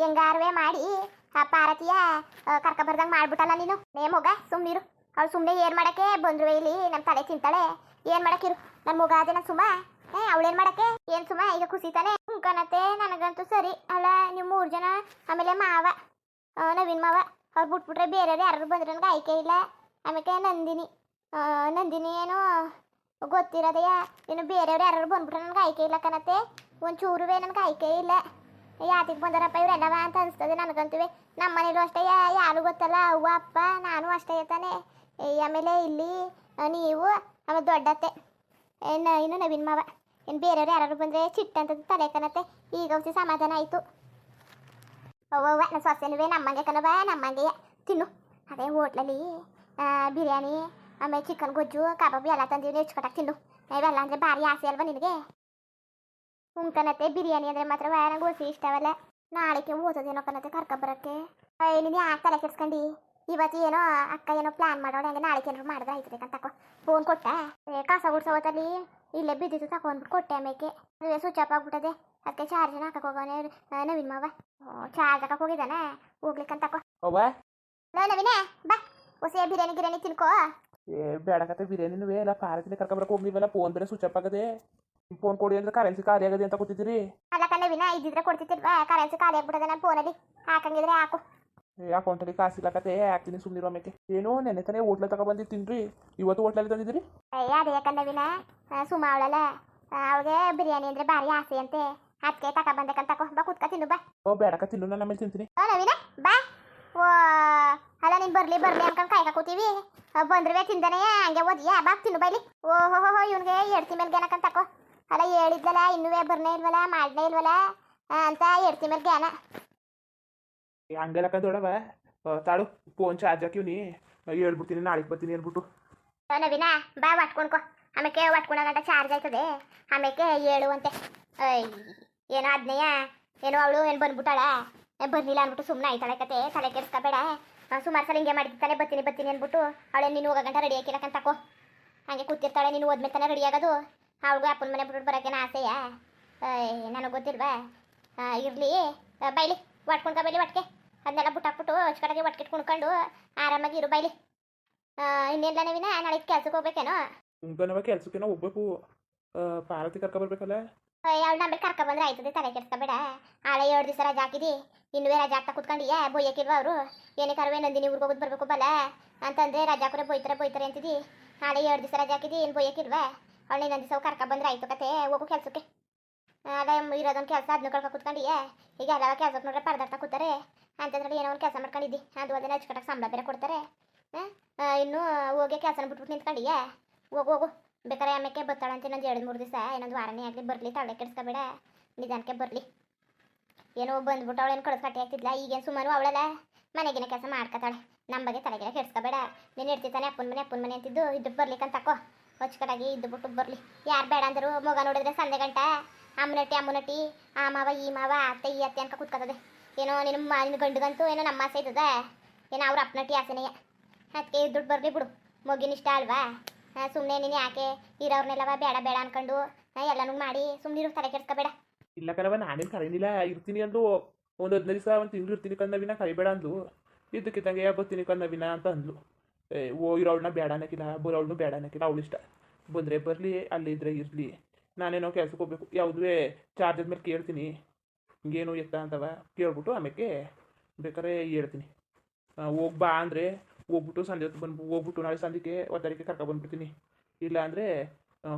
ಹೆಂಗಾರುವೆ ಮಾಡಿ, ಆ ಪಾರತಿಯ ಕರ್ಕ ಬರ್ದಂಗ್ ಮಾಡ್ಬಿಟ್ಟಲ್ಲ ನೀನು? ನೇ ಮಗ ಸುಮ್ಮನಿರು ಅವ್ಳು ಸುಮ್ಮನೆ ಏನ್ ಮಾಡಕ್ಕೆ ಬಂದ್ರು ಇಲ್ಲಿ? ನಮ್ಮ ತಲೆ ತಿಂತಾಳೆ ಏನ್ ಮಾಡಕ್ಕಿರು ನನ್ನ ಮಗ ಅದೇ ನನ್ನ ಸುಮ? ಏ ಅವಳೇನು ಮಾಡಕ್ಕೆ? ಏನ್ ಸುಮ್ಮ ಈಗ ಕುಸಿತಾನೆ. ಕಣತೆ ನನಗಂತೂ ಸರಿ. ಅಲ್ಲ, ನೀವು ಮೂರು ಜನ, ಆಮೇಲೆ ಮಾವ ನವೀನ್ ಮಾವ, ಅವ್ರು ಬಿಟ್ಬಿಟ್ರೆ ಬೇರೆಯವ್ರು ಯಾರು ಬಂದ್ರೆ ನನಗೆ ಆಯ್ಕೆ ಇಲ್ಲ. ಆಮೇಲೆ ನಂದಿನಿ. ನಂದಿನಿ ಏನು ಗೊತ್ತಿರೋದೆಯ? ಇನ್ನು ಬೇರೆಯವ್ರು ಯಾರು ಬಂದ್ಬಿಟ್ರೆ ನನಗೆ ಆಯ್ಕೆ ಇಲ್ಲ ಕಣತೆ ಒಂಚೂರುವೆ ನನಗೆ ಆಯ್ಕೆ ಇಲ್ಲ. ಯಾತಿಗೆ ಬಂದಾರಪ್ಪ ಇವರೆಲ್ಲವ ಅಂತ ಅನಿಸ್ತದೆ ನನಗಂತೀವಿ ನಮ್ಮ ಮನೇಲೂ ಅಷ್ಟೇ ಯಾರು ಗೊತ್ತಲ್ಲ, ಅವ್ವ, ಅಪ್ಪ, ನಾನು ಅಷ್ಟೇ ತಾನೆ. ಆಮೇಲೆ ಇಲ್ಲಿ ನೀವು ಆಮೇಲೆ ದೊಡ್ಡತ್ತೆ ಏನು ಇನ್ನು ನವೀನ್ ಮಾವ. ಇನ್ನು ಬೇರೆಯವ್ರು ಯಾರು ಬಂದರೆ ಚಿಟ್ಟ ಅಂತ ತಲೆ ಕನತ್ತೆ ಈಗ ಒಂದ್ಸಿ ಸಮಾಧಾನ ಆಯಿತು. ಅವ್ವ ನನ್ನ ಸೊಸೆನುವೆ, ನಮ್ಮಂಗೆ ಕನವ ನಮ್ಮಂಗೆ ತಿನ್ನು. ಅದೇ ಹೋಟ್ಲಲ್ಲಿ ಬಿರಿಯಾನಿ, ಆಮೇಲೆ ಚಿಕನ್ ಗೊಜ್ಜು, ಕಬಾಬು ಎಲ್ಲ ತಂದೀವಿ ನೆಚ್ಕೊಟ್ಟಕ್ಕೆ ತಿನ್ನು. ಇವೆಲ್ಲ ಅಂದರೆ ಭಾರಿ ಆಸೆ ಅಲ್ವಾ ನಿನಗೆ? ಉಂಕನತ್ತೆ ಬಿರಿಯಾನಿ ಅಂದ್ರೆ ಮಾತ್ರ ನಂಗೆ ಗೋಸಿ ಇಷ್ಟವಲ್ಲ. ನಾಳೆಗೆ ಓದೋದೇನೋ ಕನತ್ತೆ ಕರ್ಕೊಬರಕ್ಕೆ. ನೀನು ಯಾಕೆ ತಲೆ ಕೆಡ್ಸ್ಕೊಂಡು? ಇವತ್ತು ಏನೋ ಅಕ್ಕ ಏನೋ ಪ್ಲಾನ್ ಮಾಡೋಣ ಹಂಗೆ ನಾಳೆಗೆ ಏನಾರು ಮಾಡಿದ್ರೆ ಆಯ್ತು ಬೇಕಂತ ಫೋನ್ ಕೊಟ್ಟ? ಏ, ಕಸ ಗುಡ್ಸೋವತ್ತಲ್ಲಿ ಇಲ್ಲೇ ಬಿದ್ದಿತ್ತು ತಗೊಂಡ್ಬಿಟ್ಟು ಕೊಟ್ಟೆ ಆಮೇಲೆ ಸ್ವಿಚ್ ಆಫ್ ಆಗ್ಬಿಟ್ಟದೆ. ಅದಕ್ಕೆ ಚಾರ್ಜ್ ಹಾಕಕ್ಕೆ ಹೋಗೋನೆ ನವೀನ್ ಮಾವ. ಚಾರ್ಜ್ ಹಾಕಕ್ಕೆ ಹೋಗಿದ್ದಾನೆ? ಹೋಗ್ಲಿಕ್ಕಂತ ಲೋ ನವೀನೇ ಬಾ. ಹೊಸ ಬಿರಿಯಾನಿ ಗಿರಿಯಾನಿ ತಿನ್ಕೋ. ಏ ಬೇಡಕತ್ತೆ ಬಿರಿಯಾನಿನೂ ಎಲ್ಲ ಪಾರತಿನ ಕರ್ಕೊಂಬರಕ್ಕೆ ಹೋಗ್ಲಿವಲ್ಲ ಫೋನ್ ಬೇರೆ ಸ್ವಿಚ್ ಆಫ್ ಆಗದೆ. ಫೋನ್ ಕೊಡಿ ಅಂದ್ರೆ ಕರೆನ್ಸಿ ಖಾಲಿ ಆಗದೆ ಅಂತ ಕೂತಿದ್ದೀರಿ ಅಲ್ಲಕ್ಕ ವಿನ ಇದ್ದಿದ್ರೆ ಕೊಡ್ತಿತ್ತಿಲ್ವಾ ಕರೆನ್ಸಿ ಖಾಲಿ ನಾನು ನನ್ನ ಫೋನಲ್ಲಿ ಹಾಕಂಗಿದ್ರೆ ಹಾಕು. ಏ ಅಕೌಂಟಲ್ಲಿ ಕಾಸಿಲ್ಲಕತ್ತೆ ಹಾಕ್ತೀನಿ ಸುಮ್ಮನಿರೋ ಮೇಕೆ ಏನೋ ನೆನೆ ತಾನೇ ಹೋಟ್ಲ ತಗೊಬಂದು ತಿನ್ರಿ ಇವತ್ತು ಹೋಟ್ಲಲ್ಲಿ ತಂದಿದ್ದೀರಿ? ಅಯ್ಯ ಅದೇ ಕಣ್ಣವಿನ ಸುಮ ಅವಳಲ್ಲ. ಅವಳಿಗೆ ಬಿರಿಯಾನಿ ಅಂದ್ರೆ ಬಾರಿ ಆಸೆ ಅಂತೆ. ಅದಕ್ಕೆ ತಕ ಬಂದಕ್ಕಂತ ತಕೋ ಬಾ ಕುತ್ಕ ತಿನ್ನು ಬಾ. ಓ ಬೇಡಕ ತಿನ್ನು ನಾನು ಆಮೇಲೆ ತಿಂತೀನಿ. ಓ ನವೀನ ಬಾ. ಓ ಅಲ್ಲ ನೀನ್ ಬರ್ಲಿ ಬರ್ಲಿ ಅನ್ಕೊಂಡು ಕಾಯ್ಕ ಕೂತೀವಿ. ಆ, ತಿಂದನೇ ಹಂಗೆ ಓದಿಯಾ ಬಾ ತಿನ್ನು ಬೈಲಿ. ಓ ಹೋ ಹೋ ಇವನಿಗೆ ಎಡ್ತಿ ಮೇಲೆ ಜ್ಞಾನಕ್ಕಂತ ತಕೋ ಅಲ್ಲ ಹೇಳಿದ್ಲಲ್ಲ ಇನ್ನುವೇ ಬರ್ನೇ ಇಲ್ವಲ್ಲ ಮಾಡ್ನೇ ಇಲ್ವಲ್ಲ ಅಂತ ಎಡ್ತಿ ಮೇಲೆ ಜ್ಞಾನ ಹಂಗಲಕ್ಕ ದೊಡವ ತಾಳು ಫೋನ್ ಚಾರ್ಜ್ ಹಾಕಿವ್ನಿ ಹೇಳ್ಬಿಡ್ತೀನಿ ನಾಳೆಗೆ ಬರ್ತೀನಿ ಅನ್ಬಿಟ್ಟು ಓ ನವೀನ ಬಾ ಒಟ್ಕೊಂಡ್ಕೊ ಆಮೇಲೆ ಒಟ್ಕೊಂಡ ಗಂಟ ಚಾರ್ಜ್ ಆಯ್ತದೆ. ಆಮೇಲೆ ಹೇಳು ಅಂತೆ. ಅಯ್ಯ ಏನೋ ಅದ್ನೇಯ ಏನೋ ಅವಳು ಏನು ಬಂದ್ಬಿಟ್ಟಾಳ. ಏ, ಬರ್ಲಿಲ್ಲ ಅಂದ್ಬಿಟ್ಟು ಸುಮ್ಮನೆ ಆಯ್ತಾಳೆ ಕತೆ. ತಲೆ ಕೆಡ್ಸ್ಕೊಬೇಡ. ಸುಮಾರು ಸಲ ಹಿಂಗೆ ಮಾಡಿರ್ತಾನೆ ಬರ್ತೀನಿ ಬರ್ತೀನಿ ಅಂದ್ಬಿಟ್ಟು. ಅವಳೆ ನೀನು ಹೋಗೋ ಗಂಟ ರೆಡಿ ಹಾಕಿರಕ್ಕಂತಕೋ ತಕೋ. ಹಂಗೆ ಕೂತಿರ್ತಾಳೆ ನೀನು ಹೋದ್ಮೇಲೆ ತಾನೇ ರೆಡಿ ಆಗೋದು. ಅವಳಿಗೂ ಅಪ್ಪನ ಮನೆ ಬಿಟ್ಬಿಟ್ಟು ಬರೋಕೇನ ಆಸೆಯ? ನನಗೆ ಗೊತ್ತಿಲ್ವಾ? ಇರಲಿ ಬೈಲಿ ಒಟ್ಕೊಂಡ್ಕ ಬೈಲಿ ಒಟ್ಟಿಗೆ ಅದನ್ನೆಲ್ಲ ಬಿಟ್ಟಾಕ್ಬಿಟ್ಟು ಅಚ್ಕಡೆಗೆ ಒಟ್ಕಿಟ್ ಕುಣ್ಕೊಂಡು ಆರಾಮಾಗಿ ಇರು ಬೈಲಿ. ಇನ್ನೆಲ್ಲ ನೀವಿನ ನಾಳೆ ಕೆಲ್ಸಕ್ಕೆ ಹೋಗ್ಬೇಕೇನೋ? ಉಂಕನವ ಕೆಲ್ಸಕ್ಕೇನೋ ಹೋಗ್ಬೇಕು. ಆ, ಪಾರತಿ ಕರ್ಕೊಬರ್ಬೇಕಲ್ಲ ಅವಳು ನಮ್ಮಲ್ಲಿ ಕರ್ಕ ಬಂದ್ರೆ ಆಯ್ತದೆ ತಲೆ ಕೆಡ್ಸ್ಕೊಬೇಡ ಆಳೆ ಎರಡು ದಿವಸ ರಜಾ ಹಾಕಿದಿ ಇನ್ನುವೇ ರಜಾ ಹಾಕ್ತಾ ಕುತ್ಕೊಂಡಿಯಾ ಬೊಯ್ಯಕ್ಕಿಲ್ವಾ ಅವರು? ಏನೇ ಕರವೇ ನಂದಿನಿ ಊರಿಗೆ ಹೋಗೋದು ಬರಬೇಕು ಬಲ್ಲ? ಅಂತಂದ್ರೆ ರಜಾ ಕೂಡ ಬೊಯ್ತಾರೆ ಬೊಯ್ತಾರೆ ಅಂತಿದಿ. ಆಳೆ ಎರಡು ದಿವಸ ರಜಾ ಹಾಕಿದಿ ಏನು ಬೊಯ್ಯಕ್ಕಿಲ್ವಾ? ಅವಳು ಇನ್ನೊಂದು ದಿವಸ ಕರ್ಕ ಬಂದ್ರೆ ಆಯ್ತು ಕತೆ ಹೋಗು ಕೆಲ್ಸಕ್ಕೆ. ಅದೇ ಇರೋದೊಂದು ಕೆಲಸ ಅದನ್ನ ಕಳ್ಕೊ ಕುತ್ಕೊಂಡಿಯಾ? ಈಗ ಎಲ್ಲ ಕೆಲಸ ನೋಡ್ರೆ ಪರದಾಡ್ತಾ ಕೂತಾರೆ. ಅಂತಂದ್ರೆ ಏನೋ ಒಂದು ಕೆಲಸ ಮಾಡ್ಕೊಂಡಿದ್ದಿ. ಅದು ಅದನ್ನ ಹಚ್ಕಟ್ಟಕ್ಕೆ ಸಂಬಳ ಬೇರೆ ಕೊಡ್ತಾರೆ. ಇನ್ನು ಹೋಗಿ ಕೆಲಸನ ಬಿಟ್ಬಿಟ್ಟು ನಿಂತ್ಕೊಂಡಿ ಹೋಗು ಹೋಗು. ಬೇಕಾರೆ ಆಮೇಲೆ ಬರ್ತಾಳಂತ ಇನ್ನೊಂದು ಎರಡು ಮೂರು ದಿವಸ. ಇನ್ನೊಂದು ವಾರನೇ ಆಗಲಿ, ಬರಲಿ ತಲೆ ಕೆಡಿಸ್ಕೊಬೇಡ. ನಿಧಾನಕ್ಕೆ ಬರಲಿ. ಏನೋ ಬಂದ್ಬಿಟ್ಟು ಅವಳೇನು ಕಳ್ಸಿ ಕಟ್ಟಿ ಆಗ್ತಿದ್ಲ? ಈಗೇನು ಸುಮಾರು ಅವಳಲ್ಲ? ಮನೆಗಿನ ಕೆಲಸ ಮಾಡ್ಕೊತಾಳೆ. ನಮ್ಮ ಬಗ್ಗೆ ತಲೆಗಿನ ಕೆಡಿಸ್ಕೋಬೇಡ. ನೀನು ತಾನೆ ಅಪ್ಪನ ಮನೆ ಅಪ್ಪನ ಮನೆ ಅಂತಿದ್ದು. ಇದ್ದು ಬರ್ಲಿಕ್ಕಂತ ತಕೋ. ಹೊಚ್ಕಟಾಗಿ ಇದ್ದು ಬಿಟ್ಟು ಬರಲಿ. ಯಾರು ಬೇಡ ಅಂದರು ಮಗ ನೋಡಿದ್ರೆ ಸಂದೆ ಗಂಟ. ಅಮ್ಮನಟ್ಟಿ ಅಮ್ಮನಟ್ಟಿ, ಆ ಮಾವ, ಈ ಮಾವ ಅತ್ತೆ, ಈ ಅತ್ತೆ ಅನ್ಕ ಕೂತ್ಕೋತದೆ. ಏನೋ ನಿನ್ನ ನಿನ್ನ ಗಂಡಗಂತೂ ಏನೋ ನಮ್ಮ ಆಸೆ ಇದ್ದದ. ಏನೋ ಅವ್ರ ಅಪ್ಪನಟ್ಟಿ ಆಸೆನೆಯ ಅದಕ್ಕೆ ದುಡ್ಡು ಬರಲಿ ಬಿಡು. ಮಗಿನ ಇಷ್ಟ ಅಲ್ವಾ? ಸುಮ್ಮನೆ ನೀನು ಯಾಕೆ ಇರೋರ್ನೆಲ್ಲವ ಬೇಡ ಬೇಡ ಅನ್ಕೊಂಡು ಎಲ್ಲನೂ ಮಾಡಿ ಸುಮ್ಮನಿರು ತಲೆ ಕೆಡ್ಸ್ಕೋಬೇಡ ಇಲ್ಲ ಕಣವ ನಾನೇನು ಕರೀನಿಲ್ಲ. ಇರ್ತೀನಿ ಅಂದು ಒಂದು ಹದಿನೈದು ದಿವಸ, ಒಂದು ತಿಂಗಳು ಇರ್ತೀನಿ ಕನ್ನವಿನ ಕರಿಬೇಡ ಅಂದ್ಲು. ಇದ್ದಕ್ಕಿದ್ದಂಗೆ ಬರ್ತೀನಿ ಕನ್ನವಿನ ಅಂತ ಅಂದ್ಲು. ಓ ಇರೋಳನ್ನ ಬೇಡ ಅನ್ನಕ್ಕಿಲ್ಲ ಅವಳನ್ನೂ ಬೇಡ ಅವಳು ಇಷ್ಟ. ಬಂದರೆ ಬರಲಿ ಅಲ್ಲಿದ್ರೆ ಇರಲಿ. ನಾನೇನೋ ಕೆಲ್ಸಕ್ಕೆ ಹೋಗ್ಬೇಕು. ಯಾವುದೇ ಚಾರ್ಜ್ ಮೇಲೆ ಕೇಳ್ತೀನಿ. ಹಿಂಗೇನು ಎತ್ತ ಅಂತವ ಕೇಳ್ಬಿಟ್ಟು ಆಮೇಲೆ ಬೇಕಾದ್ರೆ ಹೇಳ್ತೀನಿ. ಹೋಗಿ ಬಾ ಅಂದರೆ ಹೋಗ್ಬಿಟ್ಟು ಸಂಜೆ ಹೊತ್ತು ಬಂದು ಹೋಗ್ಬಿಟ್ಟು ನಾಳೆ ಸಂಜೆಗೆ ಒತ್ತಾರಿಕೆ ಕರ್ಕೊ ಬಂದ್ಬಿಡ್ತೀನಿ. ಇಲ್ಲ ಅಂದರೆ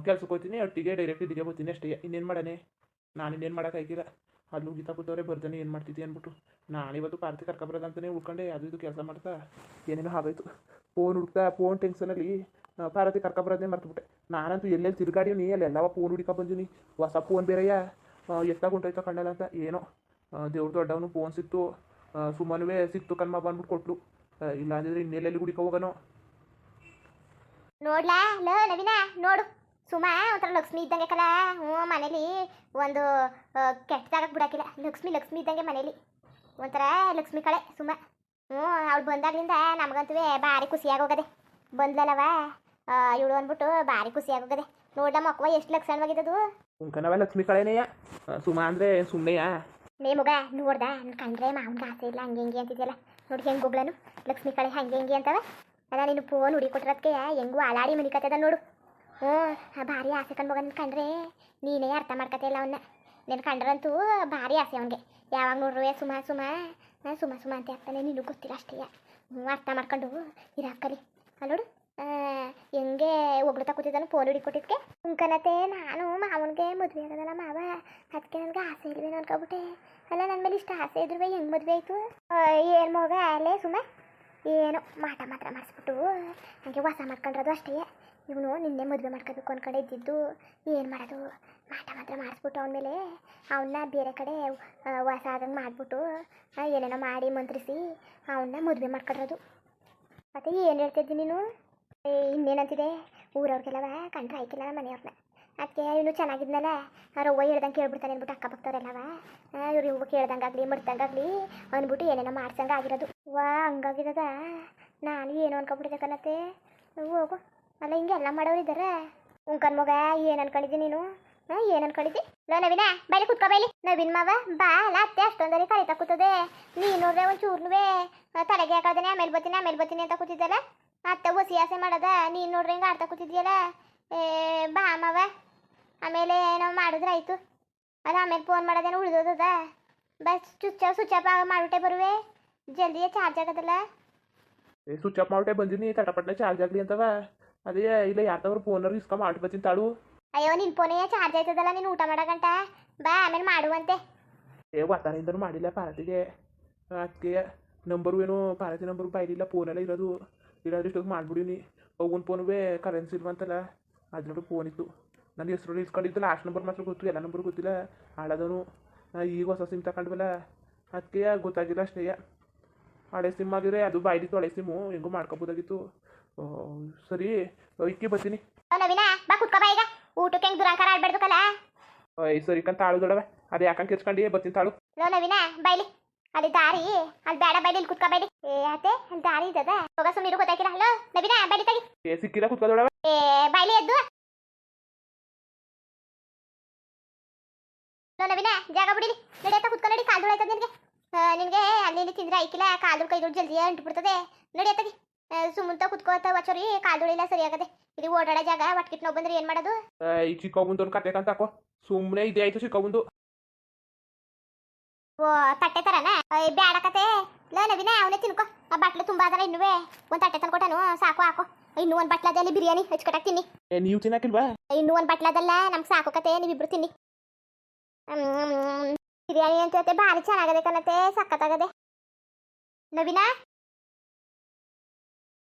ಕೆಲ್ಸಕ್ಕೆ ಹೋಗ್ತೀನಿ, ಒಟ್ಟಿಗೆ ಡೈರೆಕ್ಟ್ ಇದಕ್ಕೆ ಬರ್ತೀನಿ ಅಷ್ಟೇ. ಇನ್ನೇನು ಮಾಡಾನೆ ನಾನು ಇನ್ನೇನು ಮಾಡೋಕ್ಕಾಗಿಲ್ಲ ಅಲ್ಲಿ ಗೀತಾ ಕೂತವ್ರೆ ಬರ್ತಾನೆ ಏನು ಮಾಡ್ತಿದ್ದೆ ಅಂದ್ಬಿಟ್ಟು. ನಾನು ಇವತ್ತು ಪಾರ್ಟಿ ಕರ್ಕೊಬರೋದಂತಲೇ ಉಳ್ಕೊಂಡೆ. ಅದು ಇದು ಕೆಲಸ ಮಾಡ್ತಾ, ಏನೇನೋ ಆಗೋಯ್ತು ಫೋನ್ ಹುಡ್ಕ ಫೋನ್ ಟೆನ್ಷನಲ್ಲಿ ಪಾರತಿ ಕರ್ಕೊಬರೋದೇ ಮರ್ತುಬಿಟ್ಟೆ. ನಾನಂತೂ ಎಲ್ಲೆಲ್ಲಿ ತಿರುಗಾಡಿ ನೀ, ಅಲ್ಲಿ ಎಲ್ಲವ ಫೋನ್ ಹುಡುಕ ಬಂದೀನಿ ಹೊಸ ಫೋನ್ ಬೇರೆಯ? ಎಷ್ಟಾಗ ಹೊಂಟೋಯ್ತಾ ಕಣ್ಣಲ್ಲ ಅಂತ ಏನೋ. ದೇವ್ರ ದೊಡ್ಡವನು ಫೋನ್ ಸಿಕ್ತು. ಸುಮ್ಮನೆ ಸಿಕ್ತು, ಕಣ್ಮ ಬಂದ್ಬಿಟ್ಟು ಕೊಟ್ಲು. ಇಲ್ಲ ಅಂದಿದ್ರೆ ಇನ್ನೆಲ್ಲೆಲ್ಲಿ ಹುಡುಕ ಹೋಗೋನು. ನೋಡ್ಲಾ? ನೋಡು. ಸುಮಾ, ಒಂಥರ ಲಕ್ಷ್ಮಿ ಇದ್ದಂಗೆ ಕಲ ಹ್ಞೂ, ಮನೇಲಿ ಒಂದು ಕೆಟ್ಟದಾಗ ಬಿಡಕಿಲ್ಲ ಬಿಡಾಕಿಲ್ಲ. ಲಕ್ಷ್ಮಿ ಲಕ್ಷ್ಮಿ ಇದ್ದಂಗೆ ಮನೇಲಿ. ಒಂಥರ ಲಕ್ಷ್ಮಿ ಕಳೆ ಸುಮ. ಹ್ಞೂ ಅವ್ಳು ಬಂದಾಗ್ಲಿಂದ ನಮಗಂತೂ ಭಾರಿ ಖುಷಿಯಾಗಿ ಹೋಗದೆ ಬಂದ್ಲಲ್ಲವ ಇವಳು ಅಂದ್ಬಿಟ್ಟು ಭಾರಿ ಖುಷಿಯಾಗೋಗದೆ. ನೋಡ ಮಕ್ಕವ ಎಷ್ಟು ಲಕ್ಷಣವಾಗಿದ್ದದು? ಉಂಕನವ ಲಕ್ಷ್ಮಿ ಕಳೆನೆಯ? ಸುಮ ಅಂದ್ರೆ ಸುಮ್ಮನೆಯ ನೇ ಮಗ ನೋಡ್ದ? ಕಂಡ್ರೆ ಮಾವನ ಆಸೆ ಇಲ್ಲ ಹಂಗೆ ಹಿಂಗೆ ಅಂತಿದ್ಯಲ್ಲ. ನೋಡಿ ಹೆಂಗೆ ಹೋಗ್ಲನು ಲಕ್ಷ್ಮಿ ಕಳೆ ಹಂಗೆ ಹಿಂಗೆ ಅಂತವ? ಅದ ನೀನು ಫೋನ್ ಹುಡಿ ಕೊಟ್ಟಿರೋದಕ್ಕೆ ಹೆಂಗೂ ಅಲಾಡಿ ಮನಿಕತ್ತದ ನೋಡು. ಹ್ಞೂ ಭಾರಿ ಆಸೆ ಕಂಡು ಮಗ ನಿನ್ ಕಂಡ್ರೆ ನೀನೇ ಅರ್ಥ ಮಾಡ್ಕತ್ತೆ ಇಲ್ಲ ಅವನ್ನ ನಿನ್ನ ಕಂಡ್ರಂತೂ ಭಾರಿ ಆಸೆ ಅವನಿಗೆ. ಯಾವಾಗ ನೋಡ್ರುವೆ ಸುಮ ಸುಮ? ಸುಮ್ಮ ಸುಮ ಅಂತ ಆಗ್ತಾನೆ ನೀನು ಗೊತ್ತಿಲ್ಲ ಅಷ್ಟೇ. ಅರ್ಥ ಮಾಡ್ಕೊಂಡು ಇರಾಕಲಿ ಅಲ್ಲೋಡು ಹೆಂಗೆ ಒಗ್ಳತಾ ಕೂತಿದ್ದಾನು ಫೋನ್ ಹಿಡಿ ಕೊಟ್ಟಿದ್ಕೆ ಉಂಕನತೆ ನಾನು ಮಾವನಿಗೆ ಮದುವೆ ಆಗೋದಲ್ಲ ಮಾವ. ಅದಕ್ಕೆ ನನಗೆ ಆಸೆ ಇಲ್ವೇನೋ ಅನ್ಕೊಬಿಟ್ಟೆ. ಅಲ್ಲ ನನ್ನ ಮೇಲೆ ಇಷ್ಟ ಆಸೆ ಇದ್ರು ಹೆಂಗೆ ಮದುವೆ ಆಯಿತು? ಏನು ಮಗ, ಅಲ್ಲೇ ಸುಮ್ಮನೆ ಏನು ಮಾಟ ಮಾತ್ರ ಮಾಡಿಸ್ಬಿಟ್ಟು ಹಂಗೆ ವಾಸ ಮಾಡ್ಕೊಂಡ್ರದು ಅಷ್ಟೇ. ಇವನು ನಿನ್ನೆ ಮದುವೆ ಮಾಡ್ಕೋಬೇಕು ಕಡೆ ಇದ್ದಿದ್ದು, ಏನು ಮಾಡೋದು? ಮಾಟ ಮಾತ್ರ ಮಾಡಿಸ್ಬಿಟ್ಟು ಅವನ ಮೇಲೆ ಅವನ್ನ ಬೇರೆ ಕಡೆ ವಾಸ ಆದಂಗೆ ಮಾಡಿಬಿಟ್ಟು ಏನೇನೋ ಮಾಡಿ ಮಂತ್ರಿಸಿ ಅವನ್ನ ಮದುವೆ ಮಾಡ್ಕೊಡೋದು. ಮತ್ತೆ ಏನು ಹೇಳ್ತಿದ್ದಿ ನೀನು? ಇನ್ನೇನಂತಿದೆ? ಊರವ್ರಿಗೆಲ್ಲವ ಕಂಡ್ರೆ ಆಯ್ಕಿಲ್ಲ ಮನೆಯವ್ರನ್ನ ಅದಕ್ಕೆ ಇವನು ಚೆನ್ನಾಗಿದ್ನಲ್ಲ ರವ್ವ ಹೇಳ್ದಂಗೆ ಕೇಳ್ಬಿಡ್ತಾನೆ ಅಂದ್ಬಿಟ್ಟು ಅಕ್ಕಪಕ್ಕದವ್ರೆಲ್ಲವ ಇವ್ರು ಇವ್ವ ಕೇಳ್ದಂಗಾಗಲಿ ಮಡ್ತಂಗಾಗಲಿ ಅಂದ್ಬಿಟ್ಟು ಏನೇನೋ ಮಾಡ್ಸಂಗೆ ಆಗಿರೋದು ವಾ ಹಂಗಾಗಿರೋದ ನಾನು ಏನು ಅನ್ಕೊಬಿಟ್ಟಿದ್ದೆ ಕಣತ್ತೆ? ಹೋಗು. ಅಲ್ಲ, ಹಿಂಗೆ ಎಲ್ಲ ಮಾಡೋರಿದ್ದಾರೆ ಉಂಕನ್ ಮಗ, ಏನು ಅನ್ಕೊಂಡಿದ್ದಿ ನೀನು? ಹಾಂ, ಏನು ಅನ್ಕೊಂಡಿದ್ದಿ? ಲೋ, ನವೀನ ಬೈಲಿ ಕುತ್ಕೋ ಬೈಲಿ ನವೀನ್ ಮಾವ, ಬಾ, ಅಲ್ಲ, ಅತ್ತೆ ಅಷ್ಟೊಂದರಿ ಕರಿತಾ ಕೂತದೆ. ನೀನು ನೋಡ್ರೆ ಒಂದು ಚೂರ್ನುವೆ ತಲೆಗೆ ಹಾಕೋದನೆ ಆಮೇಲೆ ಬತ್ತೀನಿ ಆಮೇಲೆ ಬತ್ತೀನಿ ಅಂತ ಕೂತಿದ್ದಲ್ಲ ಅತ್ತೆ ಒಸಿ ಆಸೆ ಮಾಡದ, ನೀನು ನೋಡ್ರಿ ಹಿಂಗೆ ಆಡ್ತಾ ಕೂತಿದ್ಯಲ್ಲ? ಏ, ಬಾ, ಮಾವ. ಆಮೇಲೆ ಏನೋ ಮಾಡಿದ್ರೆ ಆಯ್ತು. ಅದು ಆಮೇಲೆ ಫೋನ್ ಮಾಡೋದೇನೋ ಉಳಿದೋದದ. ಬಸ್, ಚುಚ್ಚ ಸ್ವಿಚ್ ಆಫ್ ಮಾಡ್ಬಿಟ್ಟೆ ಬರುವೆ. ಜಲ್ದಿ ಚಾರ್ಜ್ ಆಗದಲ್ಲ. ಸ್ವಿಚ್ ಆಫ್ ಮಾಡ್ಬಿಟ್ಟೆ ಬಂದಿನಿ ತಟಪಟ್ನೆ ಚಾರ್ಜ್ ಆಗಲಿ ಅಂತವ ಅದೇ ಇಲ್ಲ ಯಾರ್ದವ್ರು ಫೋನರ್ ಇಸ್ಕೊಂಡ್ ಮಾಡ್ಬತ್ತೀನಿ ತಾಳು ಅಯ್ಯೋ ನಿನ್ ಫೋನೇ ಚಾರ್ಜ್ ಆಯ್ತದಲ್ಲ ನೀನು ಊಟ ಮಾಡಕಂಟ ಬಾ ಆಮೇಲೆ ಮಾಡುವಂತೆ. ಏ ವಾತಾವರಣದಿಂದನೂ ಮಾಡಿಲ್ಲ ಪಾರತಿಗೆ ಅದಕ್ಕೆ ನಂಬರು ಏನು ಪಾರತಿ ನಂಬರ್ ಬೈಲಿಲ್ಲ ಫೋನೆಲ್ಲ ಇರೋದು. ಇರೋದು ಇಷ್ಟೊಂದು ಮಾಡ್ಬಿಡೀನಿ ಫೋನ್ ಫೋನುವೇ ಕರೆನ್ಸಿ ಇಲ್ವಂತಲ್ಲ ಅದ್ರ ಫೋನ್ ಇತ್ತು. ನನ್ನ ಹೆಸರು ಇಸ್ಕೊಂಡಿದ್ದು ಲಾಸ್ಟ್ ನಂಬರ್ ಮಾತ್ರ ಗೊತ್ತು ಎಲ್ಲ ನಂಬರ್ ಗೊತ್ತಿಲ್ಲ. ಹಾಳದವನು. ಈಗ ಹೊಸ ಸಿಮ್ ತಗೊಂಡ್ವಲ್ಲ ಅದಕ್ಕೆ ಗೊತ್ತಾಗಿಲ್ಲ ಅಷ್ಟೇ. ಹಳೆ ಸಿಮ್ ಆಗಿದ್ರೆ ಅದು ಬಾಯ್ದಿತ್ತು ಹಳೆ ಸಿಮ್ಮು ಹೆಂಗೂ ಮಾಡ್ಕೊಬೋದಾಗಿತ್ತು. ಸರಿ ಇಕ್ಕಿ ಬರ್ತೀನಿ. ನವೀನ ಬಾ ಕುತ್ಕೋ ಬಾ ಈಗ. ಊಟಕ್ಕೆ ಹೆಂಗ್ ದುರಾಂಕಾರ ಕಲ? ಐ ಸರಿ ಕಂತ ತಾಳು ದೊಡವೆ. ಅದು ಯಾಕಂಗೆ ಕೆರ್ಸ್ಕೊಂಡು ಬರ್ತೀನಿ ತಾಳು. ಲೋ ನವೀನ ಬೈಲಿ ಅಲ್ಲಿ ದಾರಿ ಅಲ್ಲಿ ಬೇಡ ಬೈಲಿ ಇಲ್ಲಿ ಕುತ್ಕೋ ಬೈಲಿ ಏ ಅತ್ತೆ ಅಲ್ಲಿ ದಾರಿ ಇದ್ದದ ಹೋಗ ಸುಮ್ಮನೆ ಗೊತ್ತಾಗಿಲ್ಲ ಹಲೋ ನವೀನ ಬೈಲಿ ತಗಿ. ಏ ಸಿಕ್ಕಿಲ್ಲ ಕುತ್ಕೋದೊಡವೆ ಏ ಬೈಲಿ ಎದ್ದು. ಲೋ ನವೀನ ಜಾಗ ಬಿಡಿಲಿ. ನಡೆಯತ್ತ ಕುತ್ಕೊ ನಡಿ ಕಾಲ್ ದುಳಾಯ್ತದ ನಿನಗೆ. ನಿನಗೆ ಅಲ್ಲಿ ಇಲ್ಲಿ ತಿಂದ್ರೆ ಐಕಿಲ್ಲ ಕಾಲ್ ಕೈ ದುಡ್ಡು ಜಲ್ದಿ ಅಂಟ್ಬಿಡ್ತದೆ ನಡೆಯತ್ತಗಿ ಸುಮ್ಮಂತ ಕುತ್ಕೋತ ವಚರಿ ಕಾಲ್ ದುಳಿಲ್ಲ ಸರಿಯಾಗದೆ ಇದು ಓಡಾಡೋ ಜಾಗ ಒಟ್ಕಿಟ್ ನೋವು ಬಂದ್ರೆ ಏನು ಮಾಡೋದು? ಈ ಚಿಕ್ಕ ಒಂದು ಕತೆ ಕಂತ ಹಾಕೋ. ಸುಮ್ಮನೆ ಇದೇ ಆಯ್ತು ಚಿಕ್ಕವಂದು ಓ ತಟ್ಟೆ ತರನ? ಬ್ಯಾಡ ಕತೆ. ಲೋ ನವೀನ ಅವನೇ ತಿನ್ಕೋ. ಆ ಬಟ್ಲು ತುಂಬಾ ಅದಲ್ಲ ಇನ್ನುವೇ. ಒಂದು ತಟ್ಟೆ ತಂದ್ಕೊಟ್ಟನು ಸಾಕು ಹಾಕು. ಇನ್ನೂ ಒಂದು ಬಟ್ಲದಲ್ಲಿ ಬಿರಿಯಾನಿ ಹಚ್ಕೊಟ್ಟಕ್ಕೆ ತಿನ್ನಿ. ನೀವು ತಿನ್ನಕಿಲ್ವಾ ಇನ್ನೂ ಒಂದು ಬಟ್ಲದಲ್ಲ ನಮ್ಗೆ ಸಾಕು ಕತೆ ನೀವಿಬ್ರು ತಿನ್ನಿ. ಬಿರಿಯಾನಿ ಅಂತ ಭಾರಿ ಚೆನ್ನಾಗದೆ ಕಣತೆ ಸಖತ್ತಾಗದೆ. ನವೀನ?